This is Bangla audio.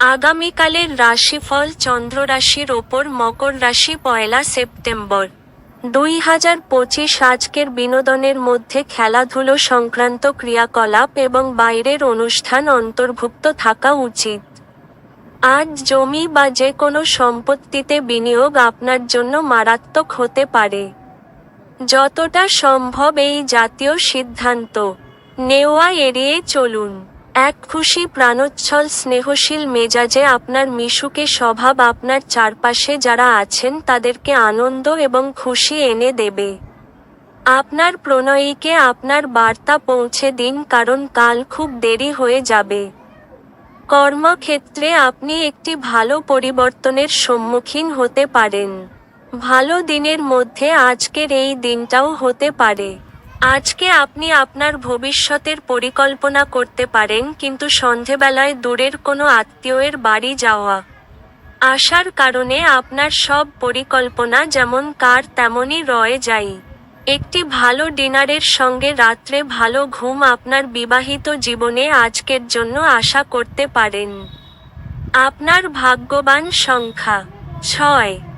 আগামীকালের রাশিফল চন্দ্র রাশির ওপর মকর রাশি পয়লা সেপ্টেম্বর। দুই হাজার পঁচিশ আজকের বিনোদনের মধ্যে খেলাধুলো সংক্রান্ত ক্রিয়াকলাপ এবং বাইরের অনুষ্ঠান অন্তর্ভুক্ত থাকা উচিত। আজ জমি বা যে কোনো সম্পত্তিতে বিনিয়োগ আপনার জন্য মারাত্মক হতে পারে। যতটা সম্ভব এই জাতীয় সিদ্ধান্ত নেওয়া এড়িয়ে চলুন। এক খুশি প্রাণোচ্ছল স্নেহশীল মেজাজে আপনার মিশুকে স্বভাব আপনার চারপাশে যারা আছেন তাদেরকে আনন্দ এবং খুশি এনে দেবে। আপনার প্রণয়ীকে আপনার বার্তা পৌঁছে দিন কারণ কাল খুব দেরি হয়ে যাবে। কর্মক্ষেত্রে আপনি একটি ভালো পরিবর্তনের সম্মুখীন হতে পারেন। ভালো দিনের মধ্যে আজকের এই দিনটাও হতে পারে। আজকে আপনি আপনার ভবিষ্যতের পরিকল্পনা করতে পারেন, কিন্তু সন্ধেবেলায় দূরের কোনো আত্মীয়ের বাড়ি যাওয়া। আসার কারণে আপনার সব পরিকল্পনা যেমন কার তেমনই রয়ে যায়। একটি ভালো ডিনারের সঙ্গে রাত্রে ভালো ঘুম আপনার বিবাহিত জীবনে আজকের জন্য আশা করতে পারেন। আপনার ভাগ্যবান সংখ্যা, ছয়।